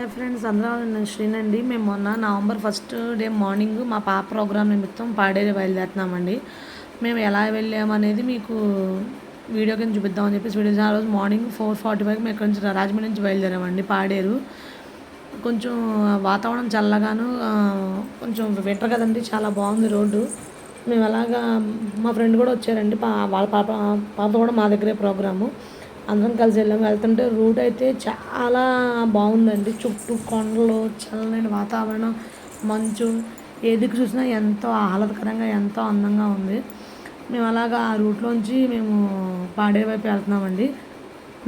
Hi friends అందరూ నేను శ్రీనండి. మేము మొన్న నవంబర్ ఫస్ట్ డే మార్నింగ్ మా పాప ప్రోగ్రామ్ నిమిత్తం పాడేరు బయలుదేరుతున్నామండి. మేము ఎలా వెళ్ళామనేది మీకు వీడియో కింద చూపిద్దామని చెప్పేసి వీడియో ఆ రోజు మార్నింగ్ ఫోర్ ఫార్టీ ఫైవ్ మేము ఇక్కడ నుంచి రాజమండ్రి నుంచి బయలుదేరామండి పాడేరు. కొంచెం వాతావరణం చల్లగాను కొంచెం వింటర్ కదండి చాలా బాగుంది రోడ్డు. మేము అలాగా మా ఫ్రెండ్ కూడా వచ్చారండి పా వాళ్ళ పాప పాప కూడా మా దగ్గరే ప్రోగ్రాము. అందరం కలిసి వెళ్ళాము వెళ్తుంటే రూట్ అయితే చాలా బాగుందండి. చుట్టూ కొండలు చల్లని వాతావరణం మంచు. ఏదికి చూసినా ఎంతో ఆహ్లాదకరంగా ఎంతో అందంగా ఉంది. మేము అలాగా ఆ రూట్లోంచి మేము పాడేరు వైపు వెళ్తున్నామండి.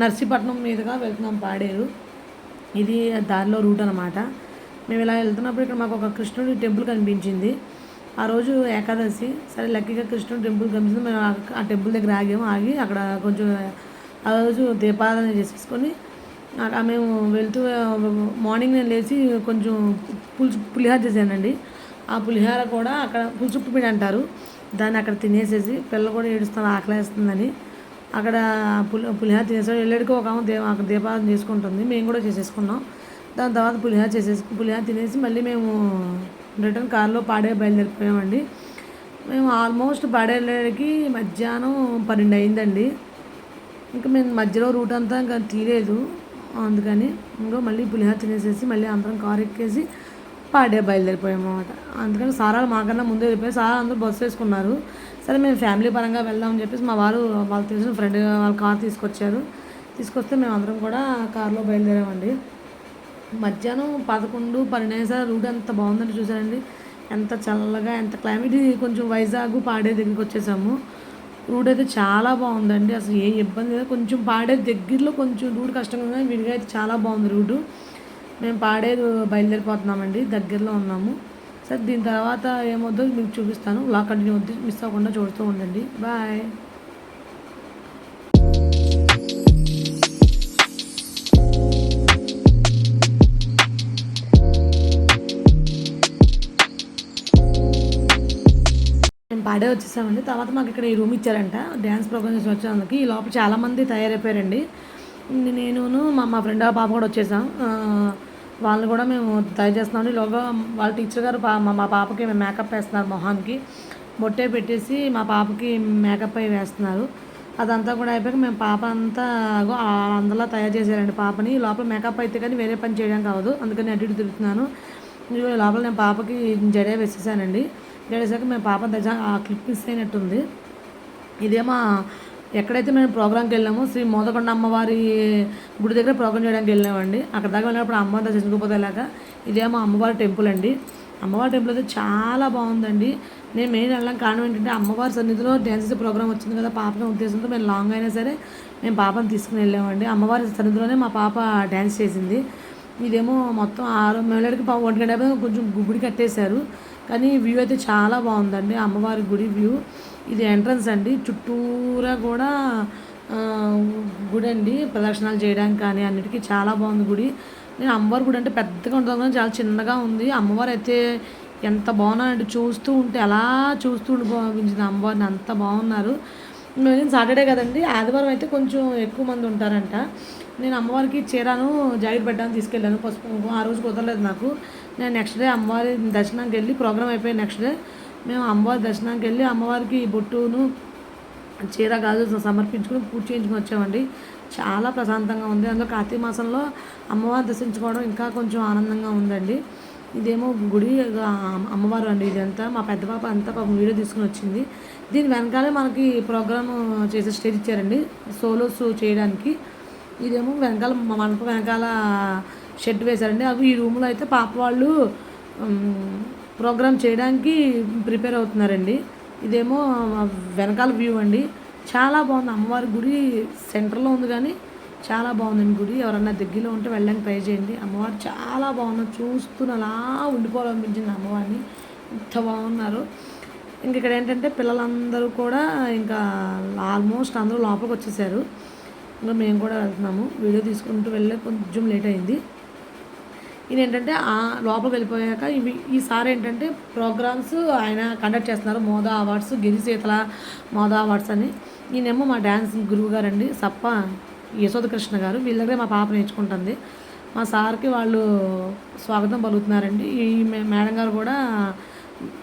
నర్సీపట్నం మీదుగా వెళ్తున్నాం పాడేరు. ఇది దారిలో రూట్ అనమాట మేము ఇలా వెళ్తున్నప్పుడు ఇక్కడ మాకు ఒక కృష్ణుడి టెంపుల్ కనిపించింది. ఆ రోజు ఏకాదశి. సరే లక్కీగా కృష్ణుడి టెంపుల్ కనిపించింది. మేము ఆ- ఆ టెంపుల్ దగ్గర ఆగాము. ఆగి అక్కడ కొంచెం ఆ రోజు దీపారాధన చేసేసుకొని అలా మేము వెళ్తూ మార్నింగ్ నేను లేచి కొంచెం పులుసు పులిహార చేశానండి. ఆ పులిహార కూడా అక్కడ పులుసుప్పు పిండి అంటారు. దాన్ని అక్కడ తినేసేసి పిల్లలు కూడా ఏడుస్తాను ఆకలేస్తుందని. అక్కడ పులి పులిహార తినేసాడు వెళ్ళడికి ఒక ఆమె దేవ అక్కడ దీపారాధన చేసుకుంటుంది. మేము కూడా చేసేసుకున్నాం. దాని తర్వాత పులిహార చేసేసి పులిహార తినేసి మళ్ళీ మేము రిటర్న్ కారులో పాడే బయలుదేరిపోయామండి. మేము ఆల్మోస్ట్ పాడేళ్ళకి మధ్యాహ్నం పన్నెండు అయిందండి. ఇంకా మేము మధ్యలో రూట్ అంతా ఇంకా తీయలేదు. అందుకని ఇంకో మళ్ళీ పులిహార తినేసేసి మళ్ళీ అందరం కారు ఎక్కేసి పాడే బయలుదేరిపోయాము అనమాట అందుకని సారాలు మాకన్నా ముందే వెళ్ళిపోయి సారా అందరూ బస్సు వేసుకున్నారు. సరే మేము ఫ్యామిలీ పరంగా వెళ్దామని చెప్పేసి మా వారు వాళ్ళు తెలిసిన ఫ్రెండ్ వాళ్ళ కార్ తీసుకొచ్చారు. తీసుకొస్తే మేము అందరం కూడా కారులో బయలుదేరామండి. మధ్యాహ్నం పదకొండు పన్నెండు రూట్ ఎంత బాగుందని చూసారండి. ఎంత చల్లగా ఎంత క్లైమేట్ కొంచెం వైజాగ్ పాడే దగ్గరికి వచ్చేసాము. రూట్ అయితే చాలా బాగుందండి. అసలు ఏ ఇబ్బంది లేదు. కొంచెం పాడేది దగ్గరలో కొంచెం రూట్ కష్టంగా ఉంది విడిగా అయితే చాలా బాగుంది రూటు మేము పాడేది బయలుదేరిపోతున్నామండి. దగ్గరలో ఉన్నాము. సరే దీని తర్వాత ఏమవుతుందో మీకు చూపిస్తాను. లా కంటిన్యూ వద్దు మిస్ అవ్వకుండా చూస్తూ ఉండండి. బాయ్. పాడే వచ్చేసామండి. తర్వాత మాకు ఇక్కడ ఈ రూమ్ ఇచ్చారంట. డ్యాన్స్ ప్రోగ్రామ్ చేసి వచ్చేందుకు. ఈ లోపల చాలామంది తయారైపోయారండి. నేనును మా మా ఫ్రెండ్ పాప కూడా వచ్చేసాం. వాళ్ళని వాళ్ళు కూడా మేము తయారు చేస్తున్నాం. లోగా వాళ్ళ టీచర్ గారు మా మా పాపకి మేకప్ వేస్తున్నారు మొహానికి. బొట్టే పెట్టేసి మా పాపకి మేకప్ అయి వేస్తున్నారు. అదంతా కూడా అయిపోయాక మేము పాప అంతా అందులో తయారు చేశారండి పాపని. లోపల మేకప్ అయితే కానీ వేరే పని చేయడం కావదు అందుకని అటు ఇటు తిరుగుతున్నాను. లోపల నేను పాపకి జడే వేసేసానండి. జడేసాక మేము పాప దగ్గర ఆ క్లిప్ మిస్ అయినట్టుంది. ఇదేమో ఎక్కడైతే మేము ప్రోగ్రామ్కి వెళ్ళామో శ్రీ మోదకొండ అమ్మవారి గుడి దగ్గర ప్రోగ్రామ్ చేయడానికి వెళ్ళామండి. అక్కడ దాకా వెళ్ళినప్పుడు అమ్మవారి దర్శించుకోపోతే ఇలాగా ఇదేమో అమ్మవారి టెంపుల్ అండి. అమ్మవారి టెంపుల్ అయితే చాలా బాగుందండి. నేను మెయిన్ వెళ్ళడం కారణం ఏంటంటే అమ్మవారి సన్నిధిలో డ్యాన్స్ చేసే ప్రోగ్రామ్ వచ్చింది కదా పాపని ఉద్దేశంతో మేము లాంగ్ అయినా సరే మేము పాపని తీసుకుని వెళ్ళామండి. అమ్మవారి సన్నిధిలోనే మా పాప డ్యాన్స్ చేసింది. ఇదేమో మొత్తం ఆరు మేళడికి ఒంటి గంట కొంచెం గుడి కట్టేశారు. కానీ వ్యూ అయితే చాలా బాగుందండి అమ్మవారి గుడి వ్యూ. ఇది ఎంట్రన్స్ అండి చుట్టూరా కూడా గుడి అండి. ప్రదర్శనలు చేయడానికి కానీ అన్నిటికీ చాలా బాగుంది గుడి. నేను అమ్మవారి గుడి అంటే పెద్దగా ఉంటుంది కానీ చాలా చిన్నగా ఉంది. అమ్మవారు అయితే ఎంత బాగున్నారంటే చూస్తూ ఉంటే అలా చూస్తూ ఉండిపోయింది అమ్మవారిని అంత బాగున్నారు. మేము సాటర్డే కదండి ఆదివారం అయితే కొంచెం ఎక్కువ మంది ఉంటారంట. నేను అమ్మవారికి చీరాను జాకెట్ పెట్టడానికి తీసుకెళ్ళాను పసుపు ఆ రోజు కుదరలేదు నాకు. నేను నెక్స్ట్ డే అమ్మవారి దర్శనానికి వెళ్ళి ప్రోగ్రామ్ అయిపోయి నెక్స్ట్ డే మేము అమ్మవారి దర్శనానికి వెళ్ళి అమ్మవారికి బొట్టును చీర గాజు సమర్పించుకుని పూజ చేయించుకుని వచ్చామండి. చాలా ప్రశాంతంగా ఉంది. అందులో కార్తీక మాసంలో అమ్మవారు దర్శించుకోవడం ఇంకా కొంచెం ఆనందంగా ఉందండి. ఇదేమో గుడి అమ్మవారు అండి ఇదంతా. మా పెద్ద పాప అంతా పాపం వీడియో తీసుకుని వచ్చింది. దీని వెనకాలే మనకి ప్రోగ్రామ్ చేసే స్టేజ్ ఇచ్చారండి. సోలోస్ చేయడానికి. ఇదేమో వెనకాల మా మండపం వెనకాల షెడ్ వేశారండి. అవి ఈ రూమ్లో అయితే పాప వాళ్ళు ప్రోగ్రామ్ చేయడానికి ప్రిపేర్ అవుతున్నారండి. ఇదేమో వెనకాల వ్యూ అండి. చాలా బాగుంది. అమ్మవారి గుడి సెంటర్లో ఉంది కానీ చాలా బాగుందండి గుడి. ఎవరన్నా దగ్గరలో ఉంటే వెళ్ళడానికి ట్రై చేయండి. అమ్మవారు చాలా బాగున్నారు. చూస్తూనే అలా ఉండిపోవాలనిపించింది అమ్మవారిని. ఇంత బాగున్నారు. ఇంక ఇక్కడ ఏంటంటే పిల్లలందరూ కూడా ఇంకా ఆల్మోస్ట్ అందరూ లోపలికి వచ్చేసారు. ఇంకా మేము కూడా వెళ్తున్నాము. వీడియో తీసుకుంటూ వెళ్ళే కొంచెం లేట్ అయింది. ఈయన ఏంటంటే ఆ లోపలికి వెళ్ళిపోయాక ఇవి ఈసారి ఏంటంటే ప్రోగ్రామ్స్ ఆయన కండక్ట్ చేస్తున్నారు. మోదా అవార్డ్స్ గిరిశీతల మోదా అవార్డ్స్ అని. ఈయనేమో మా డ్యాన్స్ గురువు గారండి సప్ప యశోదకృష్ణ గారు. వీళ్ళ దగ్గరే మా పాప నేర్చుకుంటుంది. మా సార్కి వాళ్ళు స్వాగతం పలుకుతున్నారండి. ఈ మేడం గారు కూడా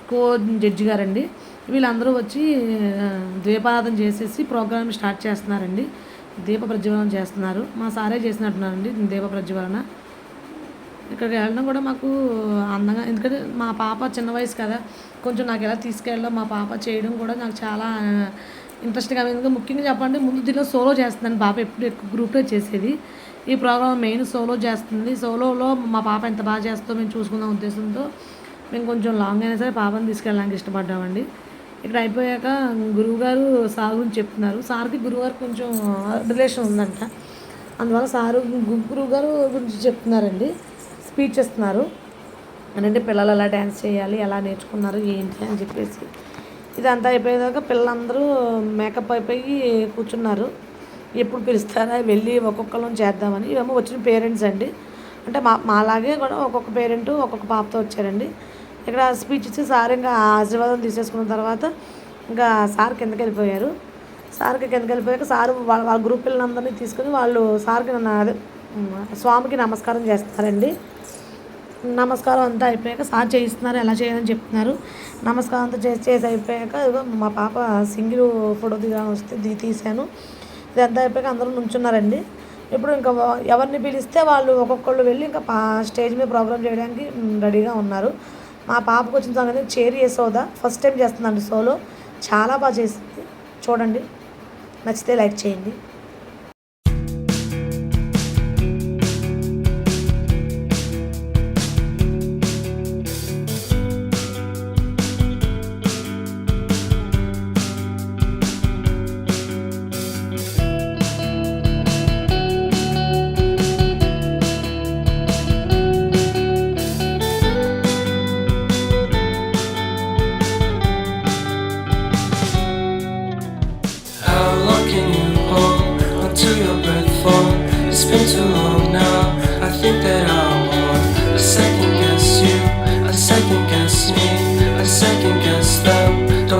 కో జడ్జి గారండి. వీళ్ళందరూ వచ్చి ద్వీపారాధన చేసేసి ప్రోగ్రామ్ స్టార్ట్ చేస్తున్నారండి. దీప ప్రజ్వలన చేస్తున్నారు. మా సారే చేసినట్టున్నారండి దీప ప్రజ్వలన. ఇక్కడికి వెళ్ళడం కూడా మాకు అందంగా ఎందుకంటే మా పాప చిన్న వయసు కదా కొంచెం నాకు ఎలా తీసుకెళ్ళడం మా పాప చేయడం కూడా నాకు చాలా ఇంట్రెస్ట్గా ఎందుకంటే ముఖ్యంగా చెప్పాలంటే ముందు దీనిలో సోలో చేస్తుందని పాప ఎప్పుడు ఎక్కువ గ్రూప్లో చేసేది. ఈ ప్రోగ్రామ్ మెయిన్ సోలో చేస్తుంది. సోలోలో మా పాప ఎంత బాగా చేస్తుందో మేము చూసుకుందాం ఉద్దేశంతో మేము కొంచెం లాంగ్ అయినా సరే పాపని తీసుకెళ్ళడానికి ఇష్టపడ్డామండి. ఇక్కడ అయిపోయాక గురువుగారు సార్ గురించి చెప్తున్నారు. సార్కి గురువుగారు కొంచెం రిలేషన్ ఉందంట. అందువల్ల సారు గురువుగారు గురువు గారు గురించి చెప్తున్నారండి. స్పీచ్ ఇస్తున్నారు. అంటే పిల్లలు ఎలా డ్యాన్స్ చేయాలి ఎలా నేర్చుకున్నారు ఏంటి అని చెప్పేసి. ఇదంతా అయిపోయేదాకా పిల్లలందరూ మేకప్ అయిపోయి కూర్చున్నారు. ఎప్పుడు పిలుస్తారా వెళ్ళి ఒక్కొక్కరు చేద్దామని. ఇవేమో వచ్చిన పేరెంట్స్ అండి. అంటే మా మాలాగే కూడా ఒక్కొక్క పేరెంట్ ఒక్కొక్క పాపతో వచ్చారండి. ఇక్కడ స్పీచ్ ఇచ్చి సార్ ఇంకా ఆశీర్వాదం తీసేసుకున్న తర్వాత ఇంకా సార్ కిందకి వెళ్ళిపోయారు. సార్కి కిందకి వెళ్ళిపోయాక సార్ వాళ్ళ వాళ్ళ గ్రూప్ పిల్లలందరినీ తీసుకుని వాళ్ళు సార్కి నన్ను అదే స్వామికి నమస్కారం చేస్తారండి. నమస్కారం అంతా అయిపోయాక సార్ చేయిస్తున్నారు ఎలా చేయాలని చెప్తున్నారు. నమస్కారం అంతా చేసి చేసి అయిపోయాక మా పాప సింగిల్ ఫోటో దిగాలని వస్తే ది తీశాను. ఇదంతా అయిపోయాక అందరూ నుంచున్నారండి. ఇప్పుడు ఇంకా ఎవరిని పిలిస్తే వాళ్ళు ఒక్కొక్కళ్ళు వెళ్ళి ఇంకా పా స్టేజ్ మీద ప్రోగ్రామ్ చేయడానికి రెడీగా ఉన్నారు. మా పాపకు వచ్చిన సంగతి చేరి యశోద ఫస్ట్ టైం చేస్తుందండి సోలో. చాలా బాగా చేసింది. చూడండి. నచ్చితే లైక్ చేయండి.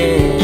again.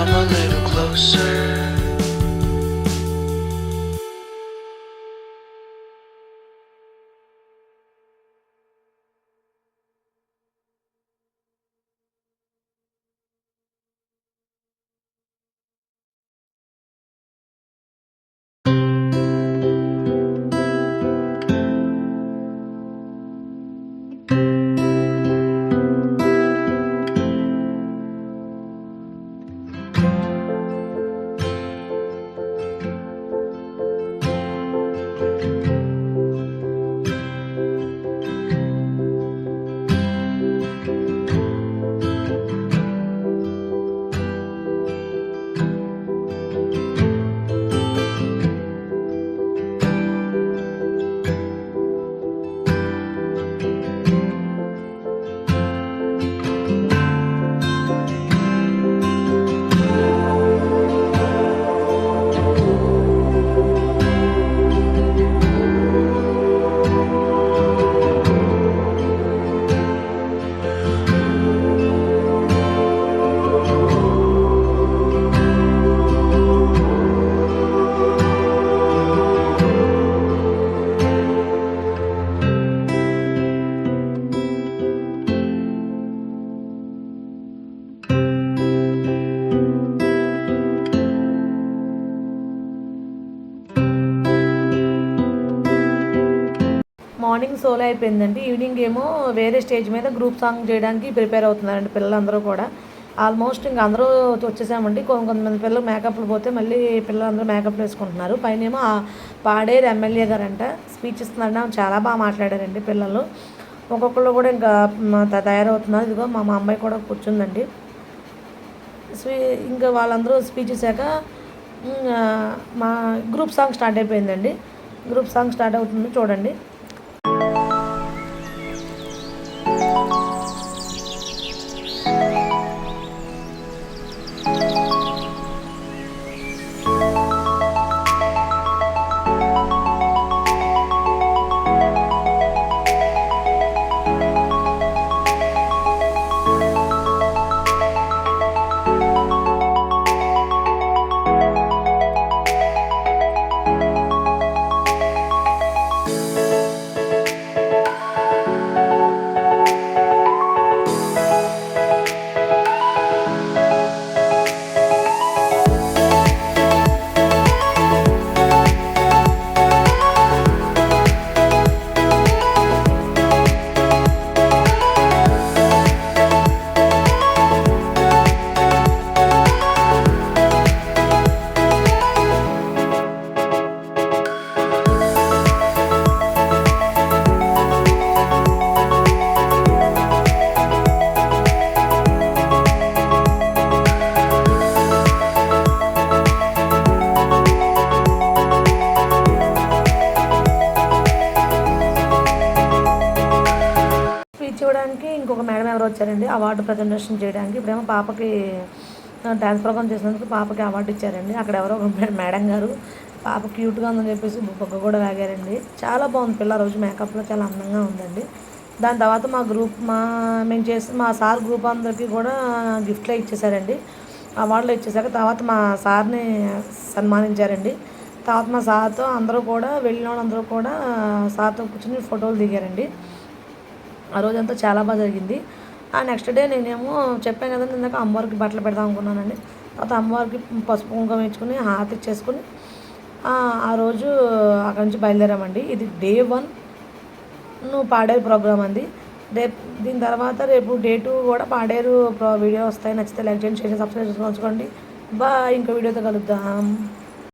Come a little closer. Morning అయిపోయిందండి. ఈవినింగ్ ఏమో వేరే స్టేజ్ మీద గ్రూప్ సాంగ్ చేయడానికి ప్రిపేర్ అవుతున్నారండి పిల్లలందరూ కూడా. ఆల్మోస్ట్ ఇంకా అందరూ వచ్చేసామండి. కొంతమంది పిల్లలు మేకప్లు పోతే మళ్ళీ పిల్లలందరూ మేకప్ వేసుకుంటున్నారు. పైన ఏమో పాడేరు ఎమ్మెల్యే గారంట స్పీచ్ ఇస్తున్నారంట చాలా బాగా మాట్లాడారండి పిల్లలు. ఒక్కొక్కళ్ళు కూడా ఇంకా తయారవుతున్నారు. ఇదిగో మా మా అమ్మాయి కూడా కూర్చుందండి. స్వీ ఇంకా వాళ్ళందరూ స్పీచ్ ఇచ్చాక మా గ్రూప్ సాంగ్ స్టార్ట్ అయిపోయిందండి. గ్రూప్ సాంగ్ స్టార్ట్ అవుతుంది చూడండి. వచ్చారండి. అవార్డు ప్రజెంటేషన్ చేయడానికి ఇప్పుడేమో పాపకి డ్యాన్స్ ప్రోగ్రామ్ చేసినందుకు పాపకి అవార్డు ఇచ్చారండి. అక్కడ ఎవరో ఒక మేడం గారు. పాప క్యూట్గా ఉందని చెప్పేసి బొగ్గ కూడా వేగారండి చాలా బాగుంది పిల్ల రోజు మేకప్లో చాలా అందంగా ఉందండి. దాని తర్వాత మా గ్రూప్ మా మేము చేసి మా సార్ గ్రూప్ అందరికీ కూడా గిఫ్ట్లో ఇచ్చేసారండి. అవార్డులు ఇచ్చేసాక తర్వాత మా సార్ని సన్మానించారండి. తర్వాత మా సార్తో అందరూ కూడా వెళ్ళిన వాళ్ళందరూ కూడా సార్తో కూర్చొని ఫోటోలు దిగారండి. ఆ రోజంతా చాలా బాగా జరిగింది. ఆ నెక్స్ట్ డే నేనేమో చెప్పాను కదా ఇందాక అమ్మవారికి బట్టలు పెడదాం అనుకున్నానండి. తర్వాత అమ్మవారికి పసుపు కుంకుమ ఇచ్చుకుని హారతి ఇచ్చేసుకుని ఆ రోజు అక్కడి నుంచి బయలుదేరామండి. ఇది డే వన్ నువ్వు పాడేరు ప్రోగ్రామ్ అండి. రేపు దీని తర్వాత రేపు డే టూ కూడా పాడేరు ప్రో వీడియో వస్తాయి. నచ్చితే లైక్ చేయండి షేర్ సబ్స్క్రైబ్ చేసుకోండి. బాయ్. ఇంకో వీడియోతో కలుద్దాం.